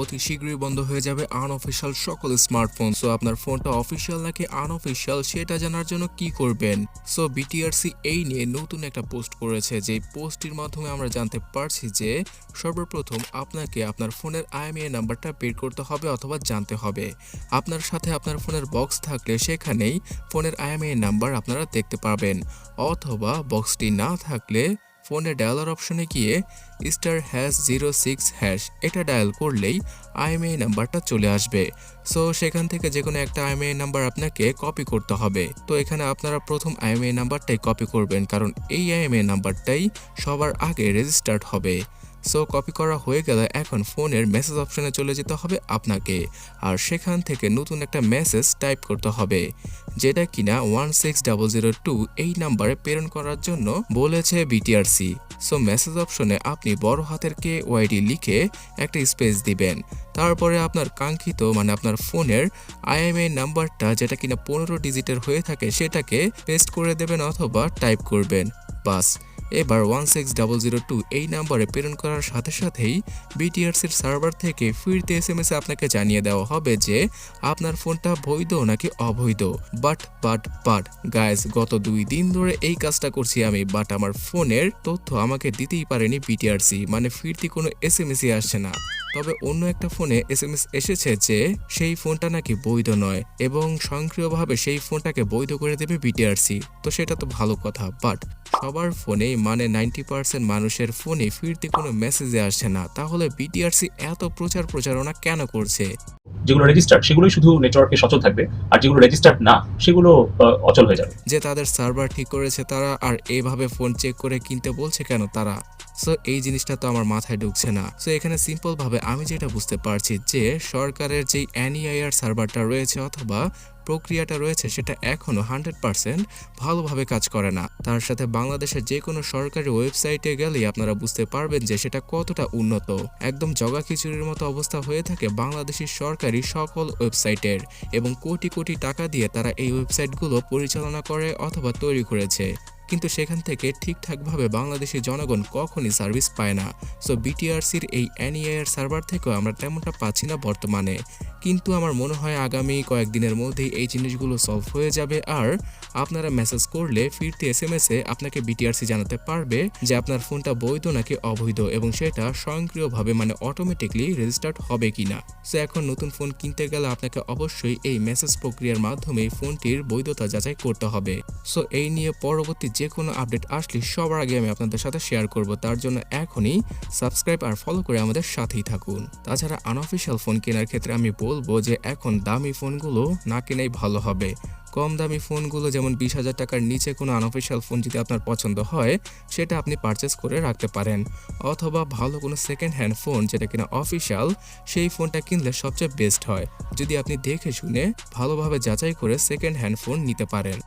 অতি শীঘ্রই বন্ধ হয়ে যাবে আনঅফিসিয়াল সকল স্মার্টফোন সো আপনার ফোনটা অফিসিয়াল নাকি আনঅফিসিয়াল সেটা জানার জন্য কি করবেন? সো বিটিআরসি এই নিয়ে নতুন একটা পোস্ট করেছে। যে পোস্টটির মাধ্যমে আমরা জানতে পারছি যে, সর্বপ্রথম আপনাকে আপনার ফোনের আইএমএ নাম্বারটা বের করতে হবে অথবা জানতে হবে। আপনার সাথে আপনার ফোনের বক্স থাকলে সেখানেই ফোনের আইএমএ নাম্বার আপনারা দেখতে পাবেন। অথবা বক্সটি না থাকলে ফোনে ডায়ালার অপশনে গিয়ে star hash zero six hash এটা ডায়াল করলেই আইএমএ নাম্বারটা চলে আসবে। সো সেখান থেকে যে কোনো একটা আইএমএ নাম্বার আপনাকে কপি করতে হবে। তো এখানে আপনারা প্রথম আইএমএ নাম্বারটাই কপি করবেন, কারণ এই আইএমএ নাম্বারটাই সবার আগে রেজিস্টার্ড হবে। সো কপি করা হয়ে গেলে এখন ফোনের মেসেজ অপশনে চলে যেতে হবে আপনাকে। আর সেখান থেকে নতুন একটা মেসেজ টাইপ করতে হবে, যেটা কিনা one six double zero two এই নাম্বারে প্রেরণ করার জন্য বলেছে বিটিআরসি সো মেসেজ অপশনে আপনি বড় হাতের কে ওয়াইডি লিখে একটা স্পেস দিবেন। তারপরে আপনার কাঙ্ক্ষিত মানে আপনার ফোনের আইএমএ নাম্বারটা যেটা কিনা পনেরো ডিজিটের হয়ে থাকে, সেটাকে পেস্ট করে দেবেন অথবা টাইপ করবেন। বাস। এবার one six double zero two এই নাম্বারে প্রেরণ করার সাথে সাথেই বিটিআরসির সার্ভার থেকে ফিরতে এস এম এস আপনাকে জানিয়ে দেওয়া হবে যে আপনার ফোনটা বৈধ নাকি অবৈধ। বাট বাট বাট গায়েস গত দুই দিন ধরে এই কাজটা করছি আমি বাট আমার ফোনের তথ্য আমাকে দিতেই পারেনি বিটিআরসি মানে ফিরতি কোনো এস এম এসই আসছে না। তবে অন্য একটা ফোনে এস এম এস এসেছে যে সেই ফোনটা নাকি বৈধ নয় এবং স্বয়ংক্রিয়ভাবে সেই ফোনটাকে বৈধ করে দেবে বিটিআরসি তো সেটা তো ভালো কথা বাট সবার ফোনেই মানে নাইনটি পার্সেন্ট মানুষের ফোনে ফিরতি কোনো মেসেজে আসছে না। তাহলে বিটিআরসি এত প্রচার প্রচারণা কেন করছে? যেগুলো রেজিস্টার্ড সেগুলোই শুধু নেটওয়ার্কে সচল থাকবে আর যেগুলো রেজিস্টার্ড না সেগুলো অচল হয়ে যাবে। যে তাদের সার্ভার ঠিক করেছে তারা আর এইভাবে ফোন চেক করে কিনতে বলছে কেন তারা? সো এই জিনিসটা তো আমার মাথায় ঢুকছে না। সো এখানে সিম্পল ভাবে আমি যেটা বুঝতে পারছি যে, সরকারের যেই এনইআইআর সার্ভারটা রয়েছে অথবা প্রক্রিয়াটা রয়েছে, সেটা এখনও হান্ড্রেড পার্সেন্ট ভালোভাবে কাজ করে না। তার সাথে বাংলাদেশের যে কোনো সরকারি ওয়েবসাইটে গেলেই আপনারা বুঝতে পারবেন যে, সেটা কতটা উন্নত। একদম জগা খিচুড়ির মতো অবস্থা হয়ে থাকে বাংলাদেশি সরকারি সকল ওয়েবসাইটের এবং কোটি কোটি টাকা দিয়ে তারা এই ওয়েবসাইটগুলো পরিচালনা করে অথবা তৈরি করেছে। কিন্তু সেখান থেকে ঠিকঠাকভাবে বাংলাদেশি জনগণ কখনই সার্ভিস পায় না। সো বিটিআরসির এই এনইআইআর সার্ভার থেকেও আমরা তেমনটা পাচ্ছি না বর্তমানে। কিন্তু আমার মনে হয় আগামী কয়েকদিনের মধ্যেই এই জিনিসগুলো সলভ হয়ে যাবে। আর আপনারা মেসেজ করলে, ফিরতি এস এম এসে আপনাকে বিটিআরসি জানাতে পারবে যে আপনার ফোনটা বৈধ নাকি অবৈধ এবং সেটা স্বয়ংক্রিয়ভাবে মানে অটোমেটিকলি রেজিস্টার্ড হবে কিনা। সো এখন নতুন ফোন কিনতে গেলে আপনাকে অবশ্যই এই মেসেজ প্রক্রিয়ার মাধ্যমে ফোনটির বৈধতা যাচাই করতে হবে। সো এই নিয়ে পরবর্তী যে কোনো আপডেট আসলে সবার আগে আমি আপনাদের সাথে শেয়ার করব। তার জন্য এখনই সাবস্ক্রাইব আর ফলো করে আমাদের সাথেই থাকুন। তাছাড়া আনঅফিসিয়াল ফোন কেনার ক্ষেত্রে আমি বলব যে এখন দামি ফোনগুলো না কেনাই ভালো হবে। কম দামি ফোনগুলো যেমন বিশ হাজার টাকার নিচে কোনো আনঅফিসিয়াল ফোন যদি আপনার পছন্দ হয়, সেটা আপনি পারচেস করে রাখতে পারেন। অথবা ভালো কোনো সেকেন্ড হ্যান্ড ফোন যেটা কিনা অফিসিয়াল সেই ফোনটা কিনলে সবচেয়ে বেস্ট হয়। যদি আপনি দেখে শুনে ভালোভাবে যাচাই করে সেকেন্ড হ্যান্ড ফোন নিতে পারেন।